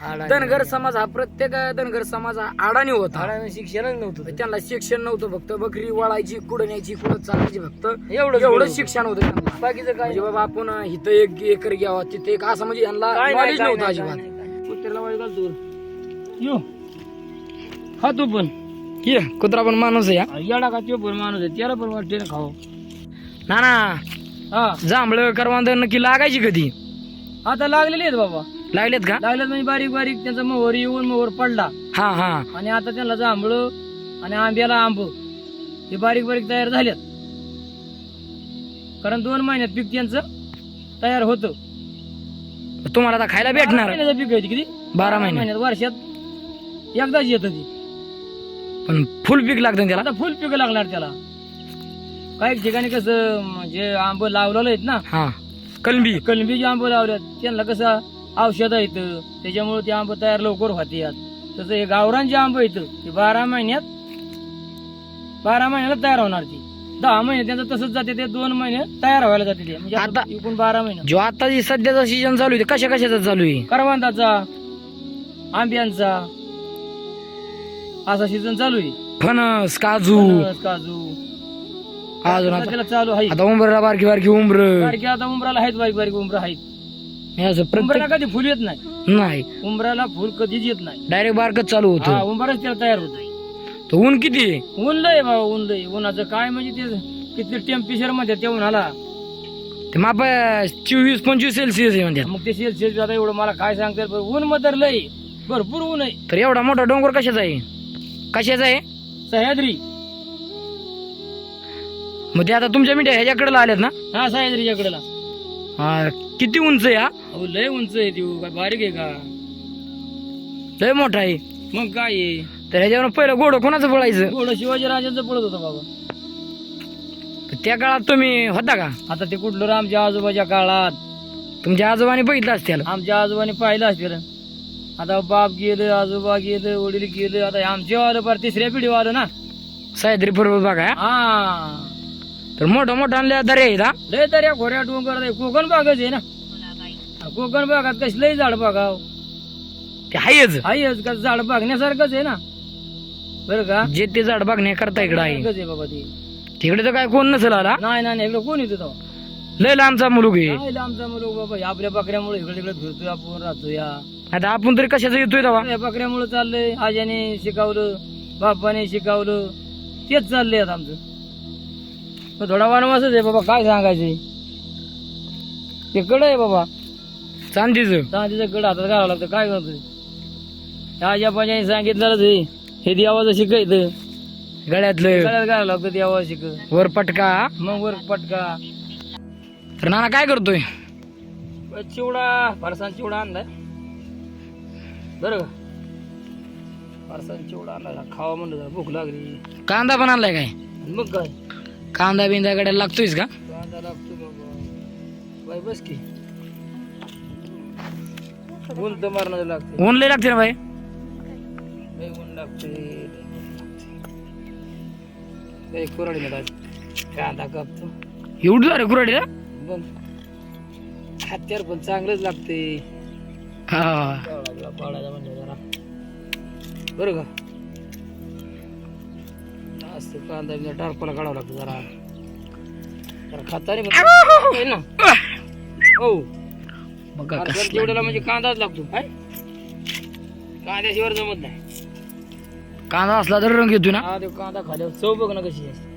धनगर समाज हा प्रत्येक धनगर समाज हा अडाणी होता. झाडानं शिक्षणच नव्हतं. त्यांना शिक्षण नव्हतं फक्त. बकरी वळायची कुडण्याची कुडत चालायची फक्त. एवढं एवढं शिक्षण होतं त्यांना. बाकीचं काय? म्हणजे बाबा आपण इथं एक एकर घ्यावा तिथे एक असं म्हणजे यांना नॉलेज नव्हतं अजिबात. कुत्र्याला वाईट घालतो यो. खा तू पण. ये. कुत्रा पण माणूस आहे हा. येडा का तो पण माणूस आहे. त्याला पण वाटते ना खाऊ ना ना हा. जांभळं करवांद नक्की लागायची कधी? आता लागलेले आहेत बाबा. लागलेत का? लागलेत म्हणजे बारीक बारीक त्यांचा मोहर येऊन मोहर पडला. हा हा. आणि आता त्यांना जांभळ आणि आंब्याला आंब हे बारीक बारीक तयार झाल्यात कारण दोन महिन्यात पीक त्यांचं तयार होतं. तुम्हाला आता खायला बारा भेटणार? महिन्याचं पीक आहे ते किती? बारा महिने. महिन्यात वर्षात एकदाच येतं ती. पण फुल पीक लागतं त्याला? आता फुल पिकं लागणार त्याला. काही ठिकाणी कसं म्हणजे आंब लावलेलं आहेत ना? हा. कलबी. कलमी जे आंब लावल्यात त्यांना कसं औषध येतं त्याच्यामुळे ते आंब तयार लवकर होतात. तसं हे गावरान जे आंब येतं ते बारा महिन्यात बारा महिन्याला तयार होणार ती. दहा महिने त्यांचं तसंच जाते ते दोन महिने तयार व्हायला जाते ते. म्हणजे आता- आता एकूण बारा महिने. जो आता जी सध्याचा सीजन चालू आहे ते कशा कशाचा चालू आहे? करवंदाचा आंब्यांचा असा सीझन चालू आहे. फणस काजू. फणस, काजू. अजून आता त्याला चालू आहे? आता उंबरला बारकी बारकी उंबर. बारकी आता उमराला आहेत बारीक बारीक उमरा आहेत. असं कधी फुल येत नाही. नाही. उमराला फुल कधीच येत नाही. डायरेक्ट बारकच चालू हा होतं उंबरच त्याला तयार होत तर ऊन किती? आहे? ऊन लय बाबा ऊन लय. उन्हाचं काय म्हणजे ते किती टेम्परेचरमध्ये त्या उन्हाला ते माप चोवीस पंचवीस सेल्सिअस आहे म्हणतात. मग ते सेल्सिअस आता एवढं मला काय सांगता येईल बरं, ऊन मध्ये लय भरपूर ऊन आहे. तर एवढा मोठा डोंगर कशाचा आहे? कशाचा आहे? सह्याद्री. मग ते आता तुमच्या मिठ्या ह्याच्याकडे आल्यात ना? हा सह्याद्रीच्या कडेला. हा, किती उंच आहे हा? अहो लय उंच आहे ती काय बारीक आहे का? लय मोठा आहे. मग काय आहे? तर ह्याच्यावर पहिलं गोड कोणाचं पळायचं? थोडं शिवाजी राजांचं पडत होतं बाबा. त्या काळात तुम्ही होता का? आता ते कुठलं रे आमच्या आजोबाच्या काळात? तुमच्या आजोबाने बघितलं असतील. आमच्या आजोबाने पाहिलं असतील आता बाप गेलं आजोबा गेलं वडील गेलं आता आमच्या वालं पार तिसऱ्या पिढी वालं ना सह्याद्री पर्वत बघा हा. तर मोठं मोठं आणल्या दर्या आहेत हा? लय तर या खोऱ्या डोंगर आहे. कोकण भागच आहे ना? कोकण भागात कसलंही झाड बघाव. ते आहेच आहेच का झाड बघण्यासारखंच आहे ना? बरं का? जे ते झाड बघण्याकरता इकडं आहे. आहे बाबा ते. तिकडे तर काय कोण नसेल आला? नाही नाही इकडे कोण येतो तेव्हा? लय लांबचा मुलूक आहे. काय आमचा मुलं बाबा आपल्या बकऱ्यामुळे इकडे तिकडे फिरतोय आपण राहतो या आता आपण तरी कशाचा येतोय तेव्हा? या बकऱ्यामुळे चाललंय आज्याने शिकवलं बापाने शिकवलं तेच चाललंय आता आमचं. मग थोडा वनवासच आहे बाबा काय सांगायचंय ते कड आहे बाबा. चांदीचं. चांदीचं कड हातात घालावं लागतं काय करतोय? आज्या पाण्याने सांगितलेलंच आहे हे देवाचं शिकायचं गळ्यातलं. गळ्यात घालावं लागतं देवा शिक वर पटका. मग वर पटका. तर नाना काय करतोय? चिवडा फरसाण चिवडा आणलाय. बरं का? फरसाण चिवडा आणला खावा म्हणलं जरा भूक लागली. कांदा पण आणलाय काय? आणि मग काय? कांदा बिंदा गड्याला लागतोयच का? कांदा लागतो बाबा. बाई बस की. ऊन तर मारणार लागते ऊन लय लागते ना बाई. लय ऊन लागते लय कोरडी कांदा कापतो. एवढं झालं कुराडीला मग हत्यार पण चांगलंच लागते हा. म्हणजे जरा. बरं का? जास्त कांदा बिंदा टारपाला काढावं लागतं जरा. जरा खाताने पण आहे ना. हो बघा. चिवड्याला म्हणजे कांदाच लागतो. काय कांद्याशिवाय जमत नाही. कांदा असला तर रंग येतोय ना. हा ते कांदा खाल्यावर चव बघ ना कशी आहे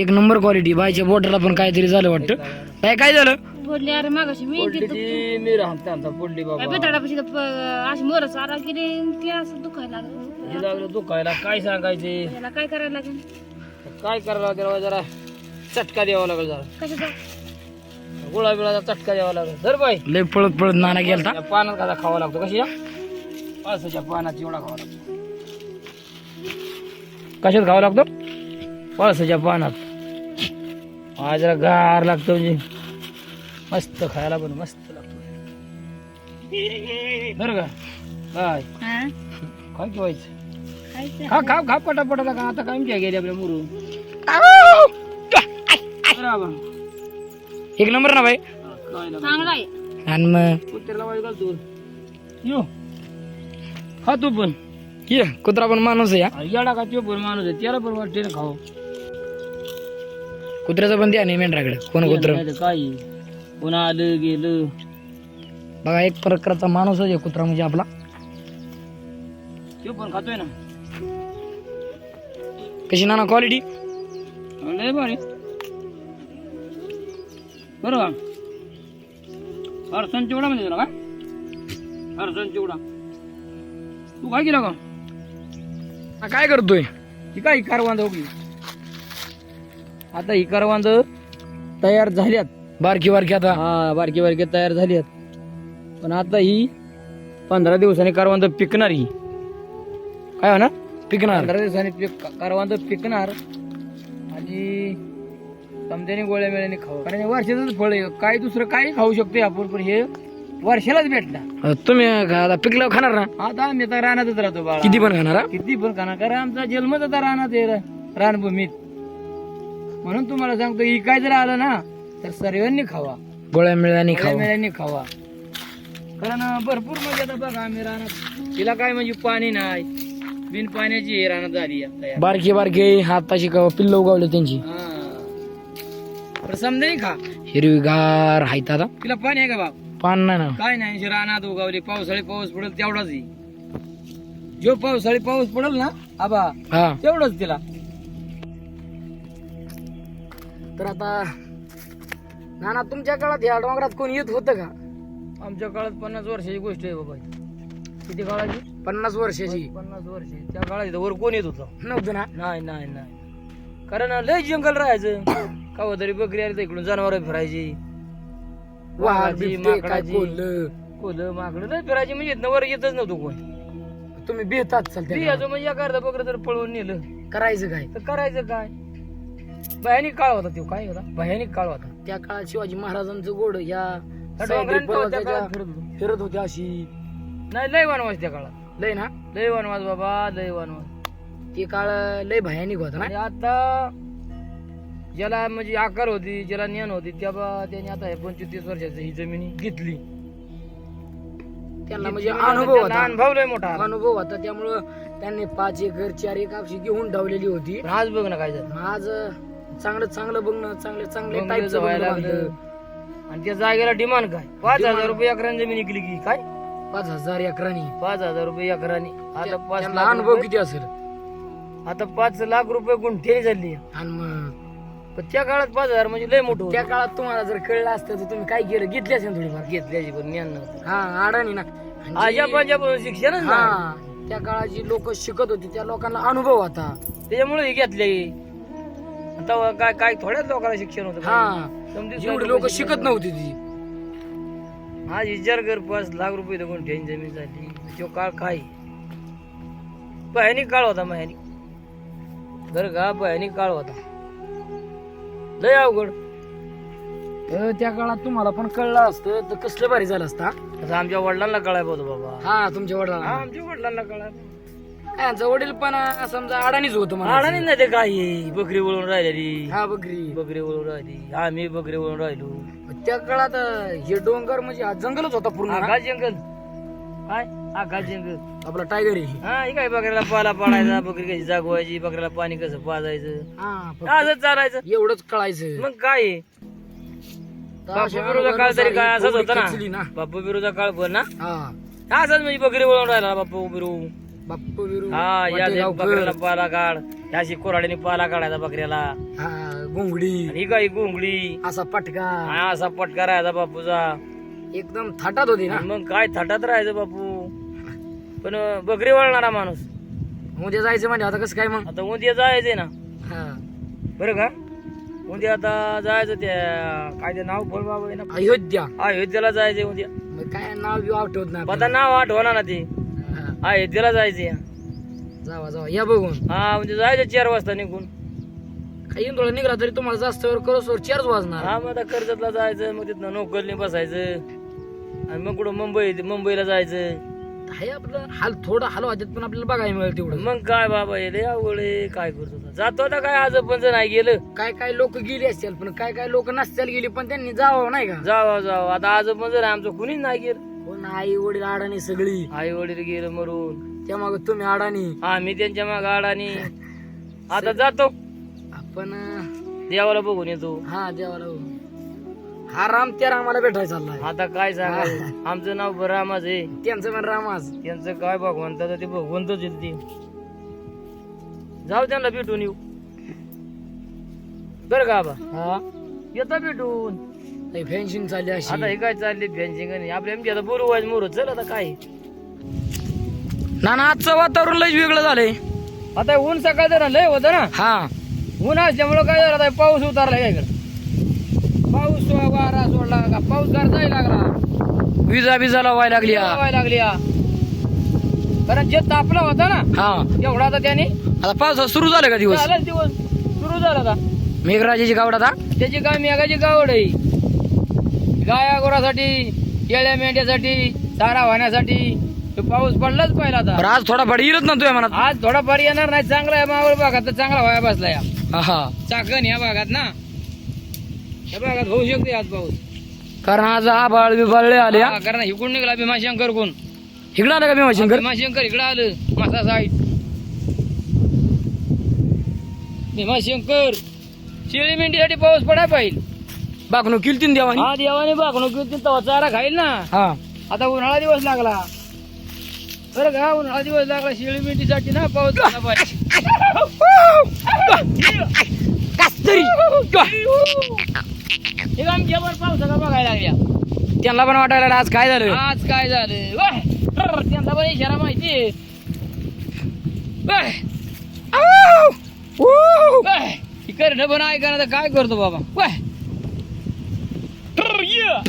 एक नंबर क्वालिटी बायच्या बोटाला पण काहीतरी झालं वाटतं. काय काय झालं? बोलले अरे मागाशी मी मी राहते आमचा पोल्ट्री बाबा. बेताडापाशी अशी मोर चारा गेली ते असं दुखायला लागलं. हे लागलं दुखायला काय सांगायचे? याला काय करायला लागेल? काय करायला लागेल त्याला जरा? चटका द्यावा लागेल जरा. कशाचा? गुळा बिळाचा चटका द्यावा लागेल. धर बाई. लय पळत पळत नाना गेलता? या पानात कसा खावा लागतो. कशी पावसाच्या पानात एवढा खावा लागतो. कशात खावा लागतो? पळसाच्या पानात. हा जरा गार लागतो म्हणजे. मस्त खायला पण मस्त लागतो बरं का? काय हा? काय खायचं. खा खा खा पटापटा का आता काय गेली आपल्या मुरू. बरं एक नंबर ना बाई. काय ना चांगला आहे. आणि मग? कुत्र्याला घालतो यो. खा तू पण. ये कुत्रा पण माणूस आहे हा. येडा का तो पण माणूस आहे. त्याला पण वाटते ना खाऊ कुत्र्याचं पण द्या नाही मेंढराकडे. कोण कुत्र? काय आहे. कोणा आलं गेलं. बघा एक प्रकारचा माणूस आहे कुत्रा म्हणजे आपला. तो पण खातोय ना. कशी नाना क्वालिटी लय भारी. बरोबर अडचण चिवडा म्हणजे तुला का अडचण चिवडा. तू काय केलं का काय करतोय? ही काय ही कारवांद उगली? आता ही कारवांद तयार झाल्यात. बारकी बारकी आता. हा बारकी बारकी तयार झाल्यात पण आता ही पंधरा दिवसांनी कारवांद पिकणार ही. काय होणार? पिकणार. पंधरा दिवसांनी पिक कारवांद पिकणार आणि समजाने गोळ्या मिळाने खाऊ कारण हे वर्षाचंच फळ आहे. काय दुसरं काही खाऊ शकतो आपण पण हे वर्षालाच भेटणार तुम्ही आता पिकल्यावर खाणार ना? आता आम्ही तर रानातच राहतो बाळा. किती पण खाणार हा? किती पण खाणार. कारण आमचा जन्मच आता रानात आहे रा- रानभूमीत. म्हणून तुम्हाला सांगतो ही काय जर आलं ना तर सर्वांनी खावा. गोळ्या मिळानी खाऊ मिळानी खावा. कारण भरपूर म्हणजे आता बघा आम्ही रानात तिला काय म्हणजे पाणी नाही. बिन पाण्याची हे रानात झाली. बारकी बारकी हाताची क- पिल्ल उगावले त्यांची. हा. समजा खा हिरवीगार हायत आता. तिला पाणी आहे का बाप? पान नाही ना. काय नाही रानात उगावली पावसाळी पाऊस पडेल तेवढाच. जो पावसाळी पाऊस पडेल ना आबा हा. तेवढंच तिला. तर आता नाना तुमच्या काळात या डोंगरात कोण येत होतं का? आमच्या काळात पन्नास वर्षाची गोष्ट आहे बाबा किती काळाची? पन्नास वर्षाची. पन्नास वर्ष त्या काळात इथं वर कोण येत होतं? नव्हतं ना? नाही नाही नाही. कारण लय जंगल राहायचं. काव तरी बकरी आली तर इकडून जनावर फिरायची. वाघ वाघाची, बिबटे, काय माकडाची. कोल्ह. कोलं माकडं लय फिरायची. म्हणजे इथनं वर येतच नव्हतं कोण. तुम्ही बेतात चालते बियाचं म्हणजे एखादा बकरं जर पळवून नेलं. करायचं काय? तर करायचं काय? भयानिक काळ होता तो काय होता? भयानिक काळ होता. त्या काळात शिवाजी महाराजांचं गोड या त्या सह्याद्री डोंगरांनी तो त्या पर्वताच्या काळात फिरत होतो. फिरत होते अशी. नाही लय वनवास त्या काळात. लय ना? लय वनवास बाबा लय वनवास. ते काळ लय भयानिक होता आणि ना आता ज्याला म्हणजे आकार होती ज्याला ज्ञान होती त्या बा- त्याने आता हे पंचवीस वर्षाची ही जमीन घेतली. त्यांना म्हणजे घेतली अनुभव त्यांना होता. अनुभव लय मोठा. आला. अनुभव होता त्यामुळं त्यांनी पाच एकर चार एक आपशी घेऊन ठेवलेली होती. पण आज बघ ना काय झालं. आज चांगलं चांगलं बघणं चांगले चांगले बंगले टाईपचं जवायला बघणं लागलं. बांधलं. आणि त्या जागेला डिमांड काय? पाच. हजार रुपये एकराने जमीन विकली की काय? पाच हजार एकरांनी पाच हजार रुपये एकराने आता पाच त्यांना लाख अनुभव रुपये- किती असेल? आता पाच लाख रुपये गुंठे झाली. आणि मग? पण त्या काळात पाच हजार म्हणजे लय मोठं त्या. काळात तुम्हाला जर कळलं असतं तर तुम्ही काय केलं? घेतली असेल थोडीफार घेतल्याची पण ज्ञान नव्हतं. हा अडाणी ना. आणि जे- आजा पंजापासून शिक्षणच नाही हा त्या काळात जी लोक शिकत होती. त्या लोकांना अनुभव होता. त्याच्यामुळे हे घेतले. आता काय काय थोड्याच लोकांना शिक्षण होतं. हा. समजून सांगितलं लोक शिकत नव्हती ती. आज विचार कर पाच लाख रुपये तर गुंठे जमीन झाली. तो काळ काय? भयानिक काळ होता भयानिक. बरं का भयानिक काळ होता. लय अवघड. तर त्या काळात तुम्हाला पण कळलं असतं तर कसलं भारी झालं असतं? असं आमच्या वडिलांना कळायला होतं बाबा. हा तुमच्या वडिलांना. आमच्या वडिलांना कळायला यांचं वडील पण अं, समजा अडाणीच होतं आडाणी नाही ते काय बकरी वळून राहिलेली. हा बकरी. बकरी वळून राहिली. आम्ही बकरी वळून राहिलो. त्या काळात अं, हे डोंगर म्हणजे हा जंगलच होता पूर्ण ना? आकाश जंगल. काय? आकाश जंगल. आपला टायगर आहे हा. हे काय बकऱ्याला पाला पाडायचा बकरी कशी जागवायची बकऱ्याला पाणी कसं पाजायचं? हा फक्त असंच चालायचं. एवढंच कळायचं. मग काय? आहे? बापू बिरूचा काळ तरी काय असंच होतं ना? बापू बिरूचा काळ पण ना? हा. असंच म्हणजे बकरी वळून राहिला बापू बिरू बाप्पू बिरू हा या वाटेगावकर, बकऱ्याला पाला काढ. याशी कोराडीने पाला काढायचा बकऱ्याला. हा गोंगडी. आणि ही असा पटका. हा असा पटका राहायचा बापूचा. एकदम थाटात होती ना. आणि मग काय थाटात राहायचं बापू? पण बकरी वळणारा माणूस. उद्या जायचं म्हणजे आता कसं काय मग? आता उद्या जायचंय ना. हा. बरं का? उद्या आता जायचं त्या काय ते नाव बोल बाबा ना. अयोध्या. अयोध्येला जायचंय उद्या. मग काय नाव बिव आठवत नाही आता आपल्याला. नाव आठवणार ना ते. अयोध्येला जायचंय. जावा जावा. या बघून. हा म्हणजे जायचं चार वाजता निघून. काही इंदोळा निघाला तरी तुम्हाला जास्त वेळ करोसवर चारच वाजणार. हा मग आता कर्जतला जायचं मग तिथनं नोकरनी बसायचं. आणि मग कुठं मुंबई मुंबईला जायचं. आहे आपलं. हाल थोडं हाल वाटत पण आपल्याला बघायला मिळेल तेवढं. मग काय बाबा हे लय अवघड आहे, काय करतो आता? जातो आता काय आज पण जर नाही गेलं. काय काय लोक गेली असतील पण काय काय लोक नसतील गेली पण त्यांनी जावं नाही का? जावा जावा. आता आज पण जर आमचं कुणीच नाही गेलं. कोण आई वडील अडाणी सगळी. आई वडील गेलं मरून. त्या मग तुम्ही अडाणी. आम्ही त्यांच्या माग आडानी आता जातो. आपण देवाला बघून येतो. हा देवाला बघू. हा राम त्या रामाला भेटायला चाललाय. आता काय सांगायचं आमचं नाव बरं रामाच आहे. त्यांचं पण रामाच त्यांचं काय भगवंताचं ते भगवंतच ते. जाऊ त्यांना भेटून येऊ. बरं का आबा हा. येतो भेटून. फेन्सिंग चालली अशी. आता हे काय चालले फॅन्सिंग आणि आपल्या आमची आता बोलू वाज मोर. चल आता काय? ना ना आजचं वातावरण लय वेगळं झालंय. आता ऊन सकाळचं ना लय होतं ना? हा. ऊन असल्यामुळं काय झालं आता? पाऊस उतारला काय इकडं? पाऊस सो- वारा सोडला का? पाऊस गार जायला लागला. विजा बिजा लावायला लागली हा. लावायला लागली हा. कारण जे तापला होता ना हा. एवढा आता त्याने आता पावसाळा सुरू झालं का दिवस? झाला दिवस. सुरू झाला आता. मेघराजाची गावड आता? त्याची काय मेघाची गावड आहे. गाया गोरासाठी केळ्या मेंढ्यासाठी चारा वाहण्यासाठी तो पाऊस पडलाच पाहिला आता. आज थोडा बडी येईल ना तुझ्या मनात? आज थोडाफार येणार नाही चांगला आहे मावळ भागात तर चांगला व्हाया बसला या. हा, हा चाकण या भागात ना. या भागात होऊ शकते आज पाऊस. कारण आज आबाळ बिबाळले आले हा. हा, कारण इकडून निघाला भीमाशंकर कोण? इकडं आलं का भीमाशंकर? भीमाशंकर इकडं आलं मासा साईड. भीमाशंकर शिळी मेंढीसाठी पाऊस पडाय पाहिजे. बाकणू किलतीन देवानी? हा देवाने बागणूक तवा चारा खाईल ना. हा. आता उन्हाळा दिवस लागला. बरं का उन्हाळा दिवस लागला शिळी मेंढीसाठी ना पाऊस झाला पाहिजे. कस्तरी. हे बघायला लागल्या. त्यांना पण वाटायला लागलं आज काय झालं? आज काय झालं? वाह! रर, त्यांचा पण इशारा माहिती करणं पण ऐका तर काय करतो बाबा? वाह!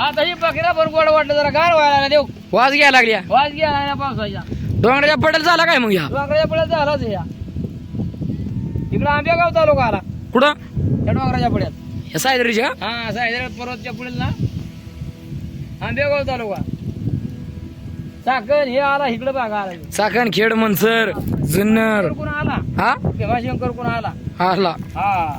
आता ही बकऱ्या पण गोड वाटलं जरा गार व्हायला देऊ वाज घ्यायला लागल्या. वाज घ्या ना पावसाच्या. डोंगराच्या पडेल झाला काय मग या? डोंगराच्या पड्यात झालाच या. इकडं आंब्या गाव तालुका आला. कुठं? त्या डोंगराच्या पड्यात या सायदरीच्या? हा सायद्रा पर्वतच्या पुढे ना. आंबेगाव तालुका. चाकण हे आला इकडं बघा आला. चाकण खेड मनसर जुन्नर. कोण आला? हा? भीमाशंकर कोण आला? आला. हा.